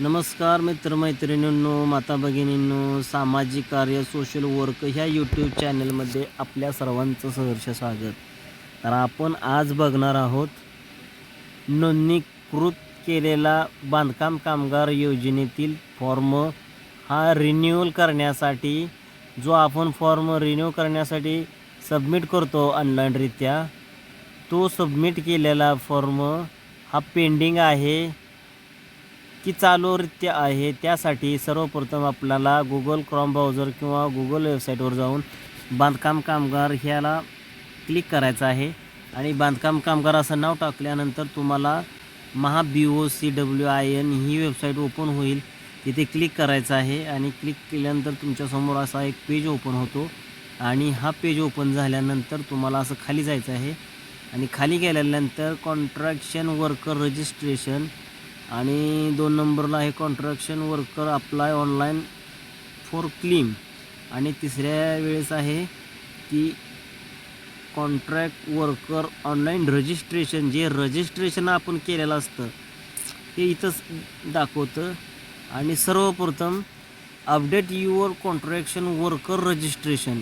नमस्कार मित्रमैत्रिणींनो माता भगिनींनो सामाजिक कार्य सोशल वर्क ह्या यूट्यूब चॅनलमध्ये आपल्या सर्वांचं सहर्ष स्वागत. तर आपण आज बघणार आहोत नोंदणीकृत केलेला बांधकाम कामगार योजनेतील फॉर्म हा रिन्यूअल करण्यासाठी जो आपण फॉर्म रिन्यू करण्यासाठी सबमिट करतो ऑनलाईनरित्या तो सबमिट केलेला फॉर्म हा पेंडिंग आहे. की चालूरित्या आहे त्यासाठी सर्वप्रथम आपल्याला गुगल क्रॉम ब्राउझर किंवा गुगल वेबसाईटवर जाऊन बांधकाम कामगार ह्याला क्लिक करायचं आहे. आणि बांधकाम कामगार असं नाव टाकल्यानंतर तुम्हाला Maha B O C W I N he website open होईल. तिथे क्लिक करायचं आहे आणि क्लिक केल्यानंतर तुमच्यासमोर असा एक पेज ओपन होतो. आणि हा पेज ओपन झाल्यानंतर तुम्हाला असं खाली जायचं आहे. आणि खाली गेल्यानंतर कॉन्ट्रॅक्शन वर्कर रजिस्ट्रेशन आणि दोन नंबरला आहे construction worker apply online for claim आणि तिसऱ्या वेळेस आहे की कॉन्ट्रॅक्ट वर्कर ऑनलाईन रजिस्ट्रेशन जे रजिस्ट्रेशन आपण केलेलं असतं ते इथंच दाखवतं. आणि सर्वप्रथम update your construction worker registration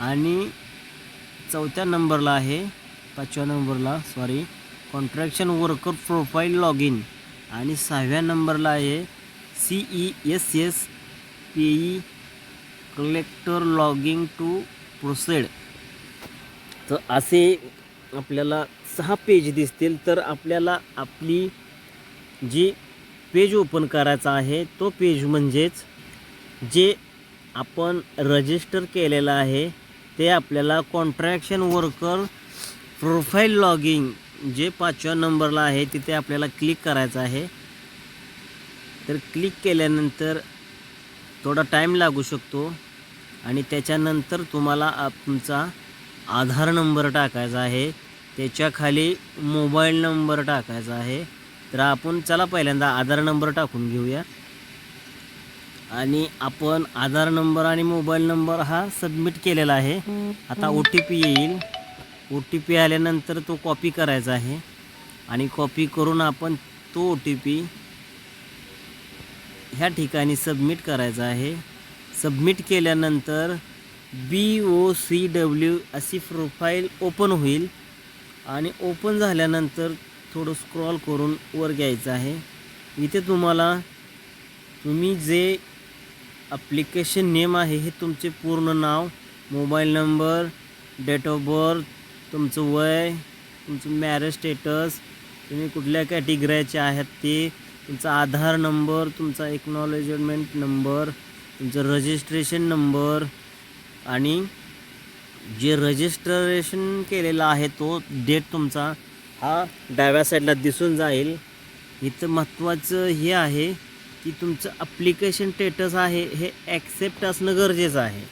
आणि चौथ्या नंबरला आहे पाचव्या नंबरला sorry construction worker profile log in आणि सहाव्या नंबरला आहे C E S S P E collector logging to proceed. तर असे आपल्याला सहा पेज दिसतील तर आपल्याला आपली जी पेज ओपन करायचा आहे तो पेज म्हणजेच जे आपण रजिस्टर केलेलं आहे ते आपल्याला कॉन्ट्रॅक्शन वर्कर प्रोफाईल लॉगिंग जे पाचव्या नंबरला आहे तिथे आपल्याला क्लिक करायचं आहे. तर क्लिक केल्यानंतर थोडा टाईम लागू शकतो आणि त्याच्यानंतर तुम्हाला तुमचा आधार नंबर टाकायचा आहे. त्याच्याखाली मोबाईल नंबर टाकायचा आहे. तर आपण चला पहिल्यांदा आधार नंबर टाकून घेऊया. आणि आपण आधार नंबर आणि मोबाईल नंबर हा सबमिट केलेला आहे. आता ओ टी पी येईल. ओ टी पी आल्यानंतर तो कॉपी करायचा आहे. आणि कॉपी करून आपण तो ओ टी पी ह्या ठिकाणी सबमिट करायचा आहे. सबमिट केल्यानंतर बी ओ सी डब्ल्यू अशी प्रोफाईल ओपन होईल. आणि ओपन झाल्यानंतर थोडं स्क्रॉल करून वर घ्यायचं आहे. इथे तुम्हाला तुम्ही जे ॲप्लिकेशन नेम आहे हे तुमचे पूर्ण नाव mobile number date of birth तुमचं वय तुमचं मॅरेज स्टेटस तुम्ही कुठल्या कॅटेगरीचे आहात ते तुमचा आधार नंबर तुमचा एक्नॉलेजमेंट नंबर तुमचं रजिस्ट्रेशन नंबर आणि जे रजिस्ट्रेशन केलेलं आहे तो डेट तुमचा हा डाव्या साईडला दिसून जाईल. इथं महत्त्वाचं हे आहे की तुमचं अप्लिकेशन स्टेटस आहे हे ॲक्सेप्ट असणं गरजेचं आहे.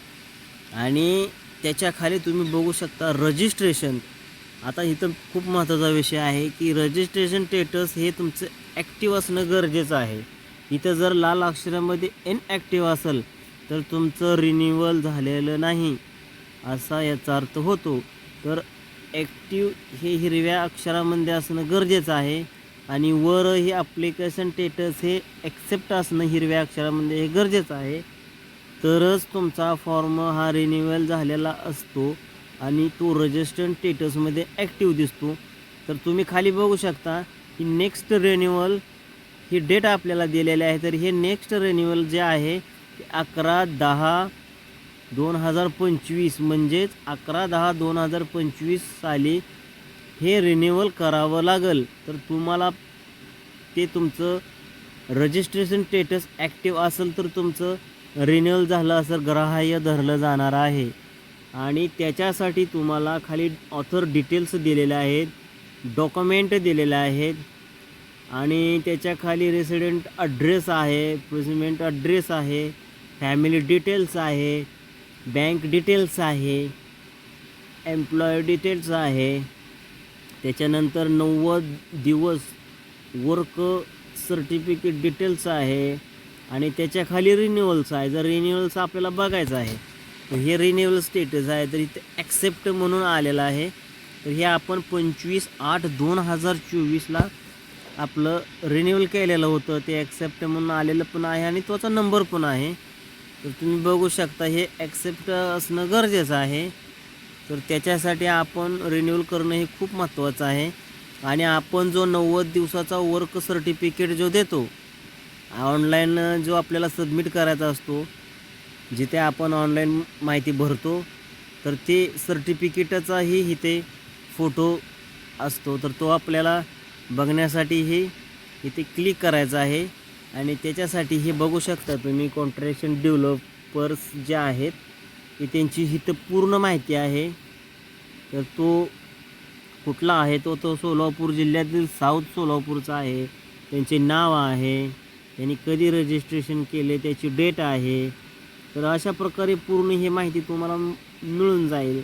आणि त्याच्याखाली तुम्ही बघू शकता रजिस्ट्रेशन आता इथं खूप महत्त्वाचा विषय आहे की रजिस्ट्रेशन स्टेटस हे तुमचं ॲक्टिव्ह असणं गरजेचं आहे. इथं जर लाल अक्षरामध्ये इनॲक्टिव्ह असेल तर तुमचं रिन्युअल झालेलं नाही असा याचा अर्थ होतो. तर ॲक्टिव्ह हे हिरव्या अक्षरामध्ये असणं गरजेचं आहे आणि वर हे ॲप्लिकेशन स्टेटस हे ॲक्सेप्ट असणं हिरव्या अक्षरामध्ये हे गरजेचं आहे. तरच तुमचा फॉर्म हा रिन्युअल झालेला असतो आणि तो रजिस्टर्ड स्टेटसमध्ये ॲक्टिव्ह दिसतो. तर तुम्ही खाली बघू शकता की नेक्स्ट रिन्युअल ही डेट आपल्याला दिलेली आहे. तर हे नेक्स्ट रेन्युअल जे आहे ते अकरा दहा दोन हजार पंचवीस म्हणजेच अकरा दहा दोन हजार पंचवीस साली हे रिन्युअल करावं लागेल. तर तुम्हाला ते तुमचं रजिस्ट्रेशन स्टेटस ॲक्टिव्ह असेल तर तुमचं रिन्युअल झालं असं ग्राह्य धरलं जाणार आहे. आणि त्याच्यासाठी तुम्हाला खाली ऑथर डिटेल्स दिलेले आहेत डॉक्युमेंट दिलेले आहेत. आणि त्याच्याखाली रेसिडेंट ॲड्रेस आहे प्रेसिडेंट ॲड्रेस आहे फॅमिली डिटेल्स आहे बँक डिटेल्स आहे एम्प्लॉय डिटेल्स आहे. त्याच्यानंतर नव्वद दिवस वर्क सर्टिफिकेट डिटेल्स आहे. आणि त्याच्याखाली रिन्युअल्स आहे. जर रिन्युअल्स आपल्याला बघायचं आहे तर हे रिन्युअल स्टेटस आहे तर इथे ॲक्सेप्ट म्हणून आलेलं आहे. तर हे आपण पंचवीस आठ दोन हजार चोवीसला आपलं रिन्युअल केलेलं होतं. ते ॲक्सेप्ट म्हणून आलेलं पण आहे आणि त्याचा नंबर पण आहे. तर तुम्ही बघू शकता हे ॲक्सेप्ट असणं गरजेचं आहे. तर त्याच्यासाठी आपण रिन्युअल करणं हे खूप महत्त्वाचं आहे. आणि आपण जो नव्वद दिवसाचा वर्क सर्टिफिकेट जो देतो ऑनलाईन जो आपल्याला सबमिट करायचा असतो जिथे आपण ऑनलाईन माहिती भरतो तर ते सर्टिफिकेटचाही इथे फोटो असतो. तर तो आपल्याला बघण्यासाठी हे इथे क्लिक करायचं आहे आणि त्याच्यासाठी हे बघू शकता तुम्ही कॉन्ट्रॅक्शन डेव्हलपर्स जे आहेत की त्यांची इथं पूर्ण माहिती आहे. तर तो कुठला आहे? तो तो सोलापूर जिल्ह्यातील साऊथ सोलापूरचा आहे. त्यांचे नाव आहे. त्यांनी कधी रजिस्ट्रेशन केले त्याची डेट आहे. तर अशा प्रकारे पूर्ण ही माहिती तुम्हाला मिळून जाईल.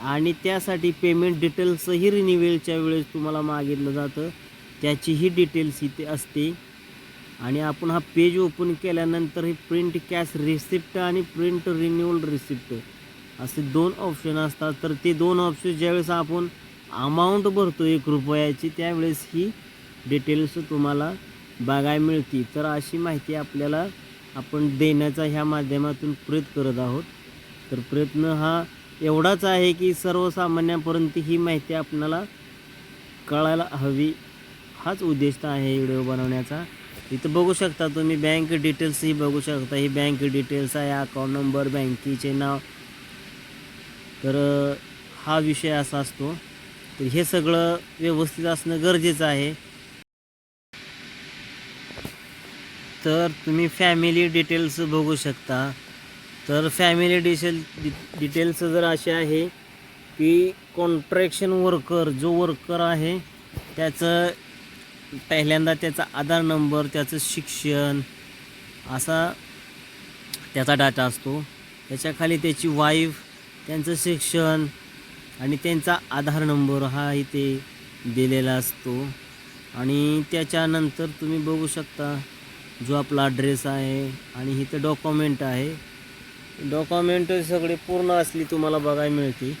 आणि त्यासाठी पेमेंट डिटेल्सही रिन्युवेलच्या वेळेस तुम्हाला मागितलं जातं. त्याचीही डिटेल्स इथे असते. आणि आपण हा पेज ओपन केल्यानंतर हे प्रिंट कॅश रिसिप्ट आणि प्रिंट रिन्युअल रिसिप्ट असे दोन ऑप्शन असतात. तर ते दोन ऑप्शन ज्यावेळेस आपण अमाऊंट भरतो एक रुपयाची त्यावेळेस ही डिटेल्स तुम्हाला बघायला मिळते तर अशी माहिती आपल्याला आपण देण्याचा ह्या माध्यमातून प्रयत्न करत आहोत. तर प्रयत्न हा एवढाच आहे की सर्वसामान्यांपर्यंत ही माहिती आपल्याला कळायला हवी. हाच उद्दिष्ट आहे व्हिडिओ बनवण्याचा. इथं बघू शकता तुम्ही बँक डिटेल्सही बघू शकता. ही बँक डिटेल्स आहे अकाउंट नंबर बँकेचे नाव. तर हा विषय असा असतो. तर हे सगळं व्यवस्थित असणं गरजेचं आहे. तर तुम्ही फॅमिली डिटेल्स बघू शकता. तर फॅमिली डिटेल डिटेल्स जर असे आहे की कॉन्ट्रॅक्शन वर्कर जो वर्कर आहे त्याचं पहिल्यांदा त्याचा आधार नंबर त्याचं शिक्षण असा त्याचा डाटा असतो. त्याच्याखाली त्याची वाईफ त्यांचं शिक्षण आणि त्यांचा आधार नंबर हा इथे दिलेला असतो. आणि त्याच्यानंतर तुम्ही बघू शकता जो आपला ॲड्रेस आहे आणि इथं डॉक्युमेंट आहे. डॉक्युमेंट सगळे पूर्ण असली तुम्हाला बघायला मिळते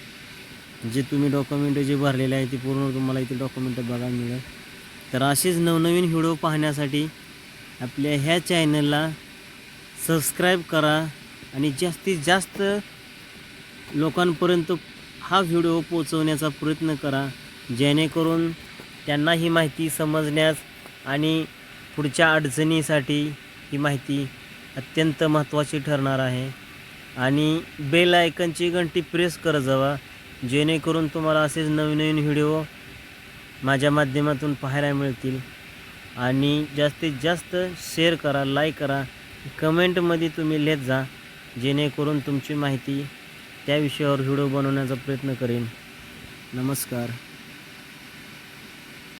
जे तुम्ही डॉक्युमेंट जे भरलेले आहे ते पूर्ण तुम्हाला इथे डॉक्युमेंट बघायला मिळेल. तर असेच नवनवीन व्हिडिओ पाहण्यासाठी आपल्या ह्या चॅनलला सबस्क्राईब करा आणि जास्तीत जास्त लोकांपर्यंत हा व्हिडिओ पोचवण्याचा प्रयत्न करा. जेणेकरून त्यांना ही माहिती समजण्यास आणि पुढच्या अडचणीसाठी ही माहिती अत्यंत महत्त्वाची ठरणार आहे. आणि बेल आयकनची घंटी प्रेस करत जावा जेणेकरून तुम्हाला असेच नवीन नवीन व्हिडिओ माझ्या माध्यमातून पाहायला मिळतील. आणि जास्तीत जास्त शेअर करा लाईक करा कमेंटमध्ये तुम्ही लिहित जा जेणेकरून तुमची माहिती त्या विषयावर व्हिडिओ बनवण्याचा प्रयत्न करेन. नमस्कार.